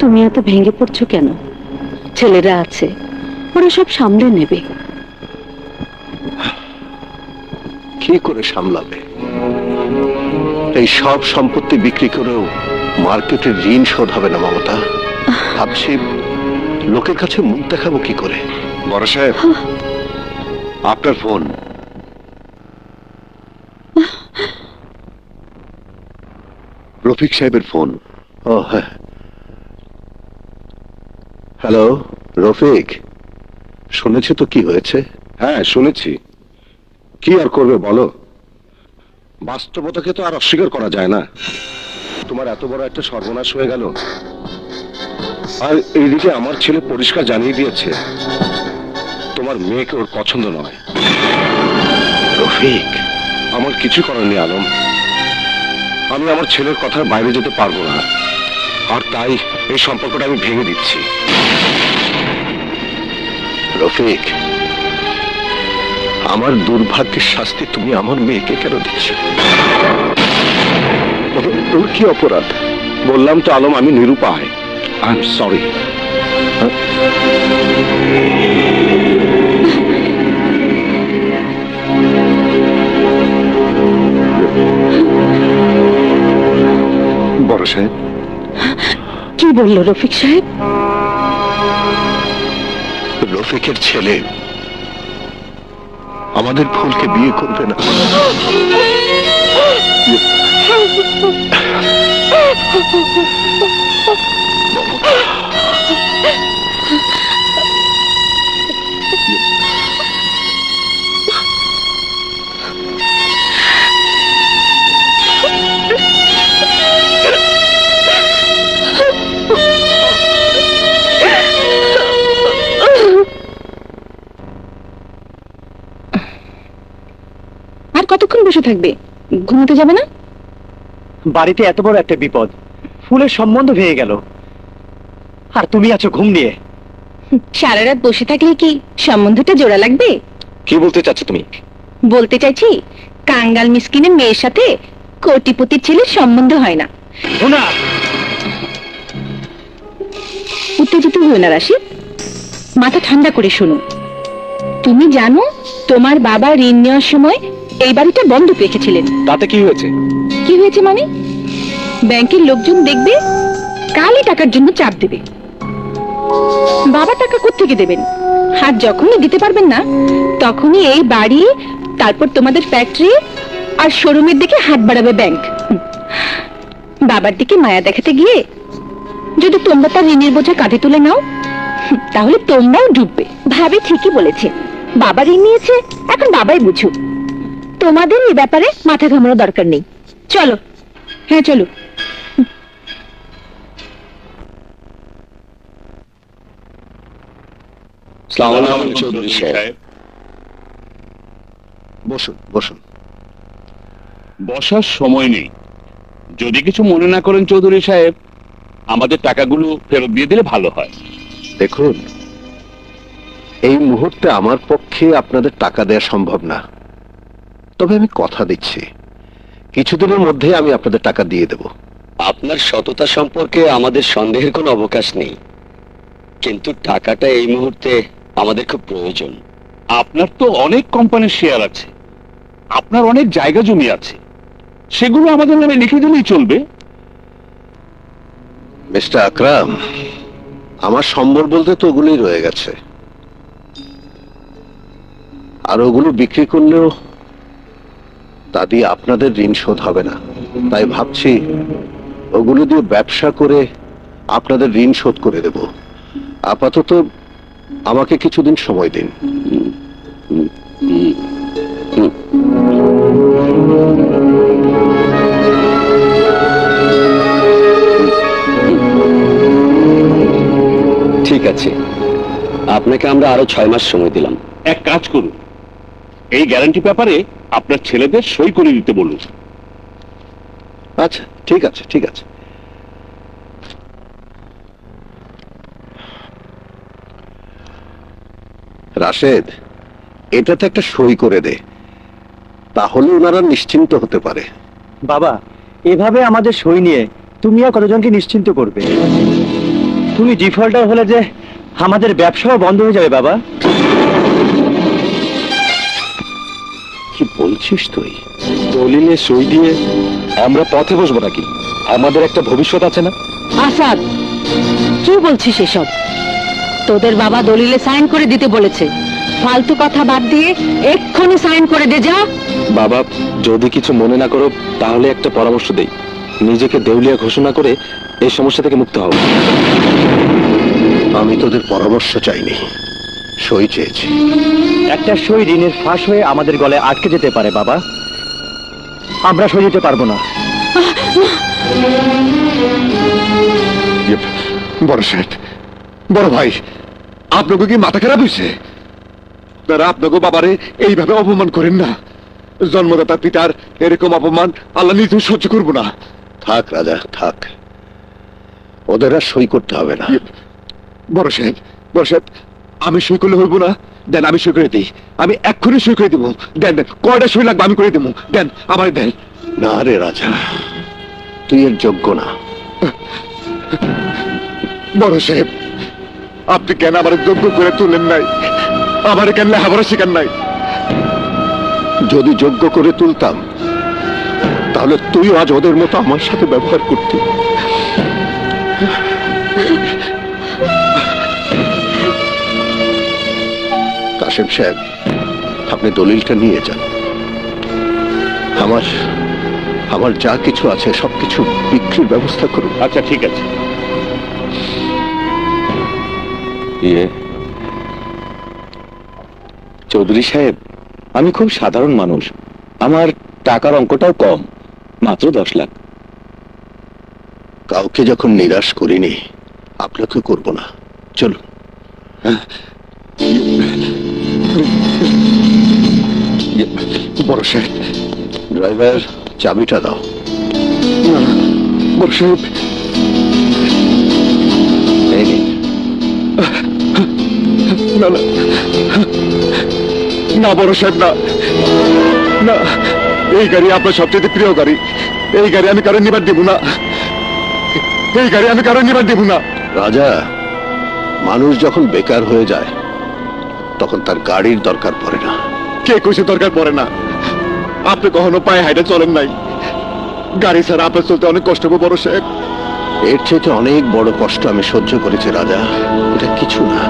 তুমি এত ভেঙে পড়ছো কেন? ছেলেরা আছে, ওরা সব সামলে নেবে। কি করে সামলাবে? এই সব সম্পত্তি বিক্রি করেও মার্কেটের ঋণ শোধ হবে না, মমতা। ভাবছি লোকের কাছে মুখ দেখাবো কি করে। বড় সাহেব আপনার ফোন। রফিক সাহেবের ফোন। ও হ্যাঁ। হ্যালো রফিক। শুনেছি তো কি হয়েছে? হ্যাঁ শুনেছি। কি আর করবে বলো? বাস্তবতাকে তো আর অস্বীকার করা যায় না। তোমার এত বড় একটা সর্বনাশ হয়ে গেল। আর এইদিকে আমার ছেলে পরিষ্কার জানিয়ে দিয়েছে তোমার মেয়েকে ওর পছন্দ নয়। রফিক। আমার কিছু করার নেই আলম। আমি আমার ছেলের কথার বাইরে যেতে পারব না। আর তাই এই সম্পর্কটা আমি ভেঙে দিচ্ছি। রফিক আমার দুর্ভাগ্যের শাস্তি তুমি আমার মেয়েকে কেন দিচ্ছ? ওর- ওর কি অপরাধ? বললাম তো আলম আমি নিরুপায়। আই এম সরি বড় সাহেব। কি বলল রফিক সাহেব? রফিকের ছেলে আমাদের ফুলকে বিয়ে করবে না। আর কতক্ষণ বসে থাকবে? ঘুমাতে যাবে না? বাড়িতে এত বড় একটা বিপদ। ফুলের সম্বন্ধ ভেঙে গেল। আর তুমি আছো ঘুম নিয়ে। সারা রাত বসে থাকলে কি সম্বন্ধটা জোড়া লাগবে? কি বলতে চাচ্ছ তুমি? বলতে চাইছি কাঙ্গাল মিসকিনের মেয়ের সাথে কোটিপতির ছেলের সম্বন্ধ হয় না। শোনা উত্তেজিত হয়ে না রাশিদ মাথা ঠান্ডা করে শোনো তুমি জানো তোমার বাবা ঋণ নেওয়ার সময় এই বাড়িটা বন্ধ রেখেছিলেন। তাতে কি হয়েছে? কি হয়েছে মানে? ব্যাংকের লোকজন দেখবে কালই টাকার জন্য চাপ দেবে। বাবা টাকা কোত্থেকে দেবেন? আর যখনই দিতে পারবেন না তখনই এই বাড়ি তারপর তোমাদের ফ্যাক্টরি আর শোরুমের দিকে হাত বাড়াবে ব্যাংক বাবার দিকে মায়া দেখাতে গিয়ে যদি তোমরা তার ঋণের বোঝা কাঁধে তুলে নাও তাহলে তোমরাও ডুববে। ভাবে ঠিকই বলেছে। বাবা ঋণ নিয়েছে এখন বাবাই বুঝুক। তোমাদের এই ব্যাপারে মাথা ঘামানোর দরকার নেই। চলো। হ্যাঁ চলো। চৌধুরী সাহেব। বসুন বসুন। বসার সময় নেই। যদি কিছু মনে না করেন চৌধুরী সাহেব আমাদের টাকাগুলো ফেরত দিয়ে দিলে ভালো হয়। দেখুন এই মুহূর্তে আমার পক্ষে আপনাদের টাকা দেওয়া সম্ভব না। তবে আমি কথা দিচ্ছি। কিছুদিনের মধ্যে আমি আপনাদের টাকা দিয়ে দেব। আপনার সততা সম্পর্কে আমাদের সন্দেহের কোনো অবকাশ নেই। কিন্তু টাকাটা এই মুহূর্তে আমাদের খুব প্রয়োজন। আপনার তো অনেক কোম্পানির শেয়ার আছে। আপনার অনেক জায়গা জমি আছে। সেগুলো আমাদের নামে লিখে দিলেই চলবে। মিস্টার আকরাম আমার সম্বল বলতে তো ওগুলোই রয়ে গেছে। আর ওগুলো বিক্রি করলেও তা দিয়ে আপনাদের ঋণ শোধ হবে না। তাই ভাবছি, ওগুলো দিয়ে ব্যবসা করে আপনাদের ঋণ শোধ করে দেব। আপাতত আমাকে কিছুদিন সময় দিন। ঠিক আছে। আপনাকে আমরা আরও ছয় মাস সময় দিলাম। এক কাজ করুন। এই গ্যারান্টি পেপারে আপনার ছেলেদের সই করে দিতে বলুন। আচ্ছা ঠিক আছে ঠিক আছে। রাশেদ এটাতে একটা সই করে দে। তাহলে ওনারা নিশ্চিন্ত হতে পারে। বাবা এভাবে আমাদের সই নিয়ে তুমি আর কতজনকে নিশ্চিন্ত করবে? তুমি ডিফল্টার হলে যে আমাদের ব্যবসাও বন্ধ হয়ে যাবে বাবা। কি তুই? দলিলে সই দিয়ে আমরা পথে বসবো নাকি? আমাদের একটা ভবিষ্যৎ আছে না? আসাদ কি বলছিস এসব? তোদের বাবা দলিলে সাইন করে দিতে বলেছে। ফালতু কথা বাদ দিয়ে এক্ষুনি সাইন করে দে যা। বাবা যদি কিছু মনে না করো তাহলে একটা পরামর্শ দেই। নিজেকে দেউলিয়া ঘোষণা করে এই সমস্যা থেকে মুক্ত হও। আমি তোদের পরামর্শ চাইনি। সই চেয়েছি। একটা সই ঋণের ফাঁস হয়ে আমাদের গলে আটকে যেতে পারে বাবা। আমরা সই দিতে পারব না। বড় সাহেব বড় ভাই আপনাকে কি মাথা খারাপ হয়েছে তারা আপনাকে বাবারে এইভাবে অপমান করেন না। জন্মদাতা পিতার এরকম অপমান আল্লাহ নিজেও সহ্য করব না। থাক রাজা থাক। ওদের আর সই করতে হবে না। বড় সাহেব বড় সাহেব আমি সই করলে হইব না। দেন আমি সই করে দিই। আমি এক্ষুনি সই করে দেবো। দেন দেন কয়টা সই লাগবে আমি করে দেবো। দেন আমার দেন। না রে রাজা তুই এর যোগ্য না। বড় সাহেব আপনি কেন আমার যোগ্য করে তুলেন নাই? আমার কেন লেখাপড়া শেখান নাই? যদি যোগ্য করে তুলতাম তাহলে তুই আজ ওদের মতো আমার সাথে ব্যবহার করতি। কাশেম সাহেব আপনি দলিলটা নিয়ে যান। আমার আমার যা কিছু আছে সবকিছু বিক্রির ব্যবস্থা করুন। আচ্ছা ঠিক আছে। ইয়ে চৌধুরী সাহেব আমি খুব সাধারণ মানুষ। আমার টাকার অঙ্কটাও কম মাত্র দশ লাখ। কাউকে যখন নিরাশ করিনি আপনাকে করব না। চলুন। বড় সাহেব, ড্রাইভার চাবিটা দাও। বড় সাহেব। না না না, বড় সাহেব, না না, এই গাড়ি আপনার সবচেয়ে প্রিয় গাড়ি। এই গাড়ি আমি কারণ নিবার দেব না। এই গাড়ি আমি কারণ নিবার দেব না। রাজা, মানুষ যখন বেকার হয়ে যায় তখন তার গাড়ির দরকার পড়ে না। কে কইছে দরকার পড়ে না? আপনি কখনো পায়ে হাইটে চলেন নাই। গাড়ি ছাড়া আপনার চলতে অনেক কষ্ট হবে বড় সাহেব এর চেয়ে অনেক বড় কষ্ট আমি সহ্য করেছি রাজা। এটা কিছু না।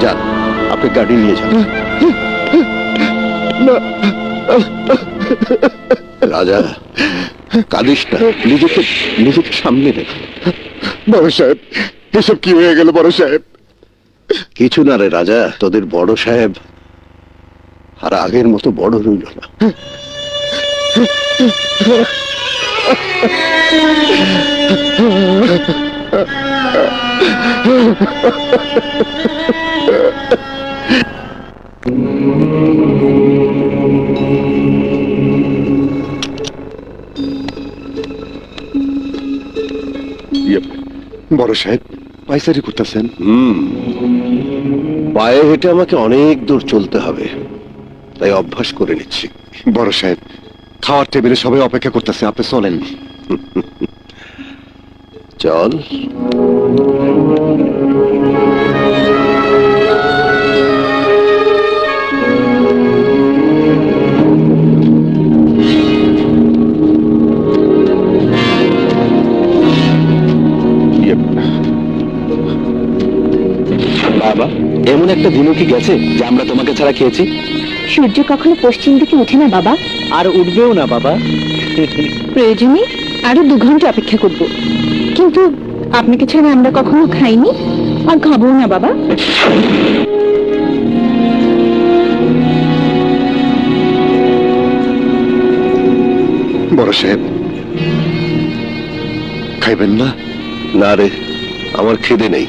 যান আপনি গাড়ি নিয়ে যান। রাজা কাঁদিস না। নিজেকে নিজেকে সামনে নে বড় সাহেব এসব কি হয়ে গেল বড় সাহেব কিছু না রে রাজা তোদের বড় সাহেব আর আগের মতো বড় রইল না। বড় সাহেব পাইসারি করতেছেন। হুম। পায়ে হেঁটে আমাকে অনেক দূর চলতে হবে। তাই অভ্যাস করে নিচ্ছি। বড় সাহেব খাওয়ার টেবিলে সবাই অপেক্ষা করতেছে আপনি চলেন। চল। বাবা এমন একটা দিনও কি গেছে যে আমরা তোমাকে ছাড়া খেয়েছি? সূর্য কখনো পশ্চিম দিকে ওঠে না বাবা। আর উঠবেও না বাবা। প্রয়োজনে আরও দু ঘণ্টা অপেক্ষা করব। কিন্তু আপনাকে ছাড়া আমরা কখনো খাইনি আর খাব না বাবা। বড় সাহেব খাইবেন না? না রে আমার খিদে নেই।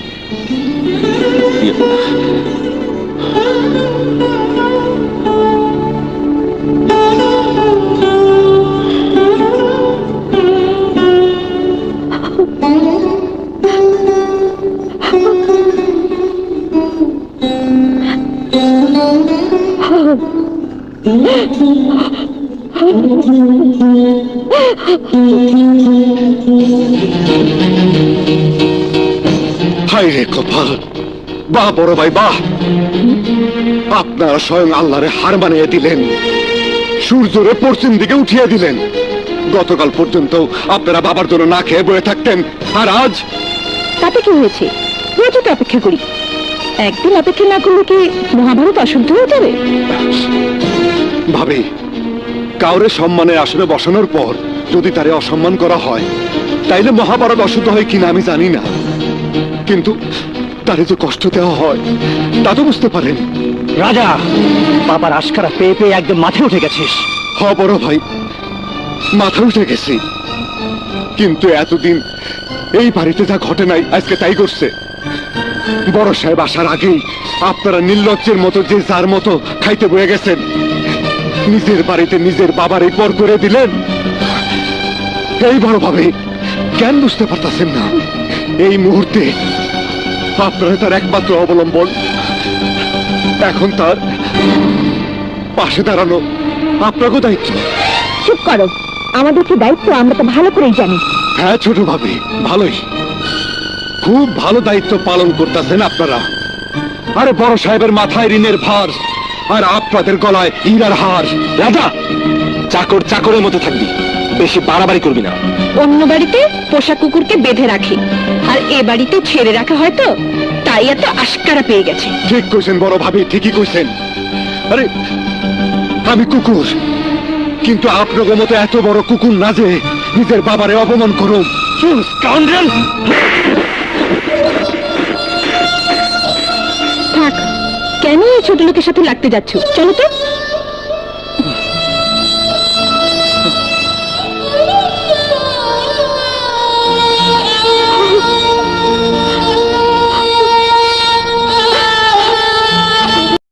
Dir. Heilige Gott! বাহ বড় ভাই বাহ। আপনারা স্বয়ং আল্লাহরে হার মানিয়ে দিলেন। সূর্যরে পশ্চিম দিকে উঠিয়ে দিলেন। গতকাল পর্যন্ত আপনারা বাবার জন্য না খেয়ে বয়ে থাকতেন। আর আজ? তাতে কি হয়েছে? রোজই তো অপেক্ষা করি। একদিন অপেক্ষা না করলে কি মহাভারত অশুদ্ধ হয়ে যাবে? ভাবি কাউরে সম্মানের আসনে বসানোর পর যদি তারে অসম্মান করা হয় তাইলে মহাভারত অশুদ্ধ হয় কিনা আমি জানি না। কিন্তু তারে যে কষ্ট দেওয়া হয় তা তো বুঝতে পারেন। রাজা বাবার আশকারা পেয়ে পেয়ে একদম মাথায় উঠে গেছিস। হ বড় ভাই মাথা উঠে গেছি। কিন্তু এতদিন এই বাড়িতে যা ঘটে নাই আজকে তাই করছে বড় সাহেব আসার আগেই আপনারা নির্লজ্জের মতো যে যার মতো খাইতে বয়ে গেছেন নিজের বাড়িতে নিজের বাবারই পর করে দিলেন। এই বড় ভাবে জ্ঞান বুঝতে পারতেছেন না। এই মুহূর্তে আপনারা তার একমাত্র অবলম্বন। এখন তার পাশে দাঁড়ানো আপনাকেও দায়িত্ব। চুপ করো। আমাদের কি দায়িত্ব? আমরা তো ভালো করেই জানি। হ্যাঁ ছোট ভাবি ভালোই। খুব ভালো দায়িত্ব পালন করতেছেন আপনারা। আরে বড় সাহেবের মাথায় ঋণের ভার আর আপনাদের গলায় ইরার হার। রাজা চাকর চাকরের মতো থাকবি। বেশি বাড়াবাড়ি করবি না। অন্য বাড়িতে পোষা কুকুরকে বেঁধে রাখে। আর এ বাড়িতে ছেড়ে রাখা হয়তো তাই এত আশকারা পেয়ে গেছে। ঠিক কইছেন বড় ভাবি ঠিকই কইছেন। আরে আমি কুকুর কিন্তু আপনাদের মতো এত বড় কুকুর না যে নিজের বাবারে অপমান করুন থাক কেন এই ছোট লোকের সাথে লাগতে যাচ্ছ? চলো তো।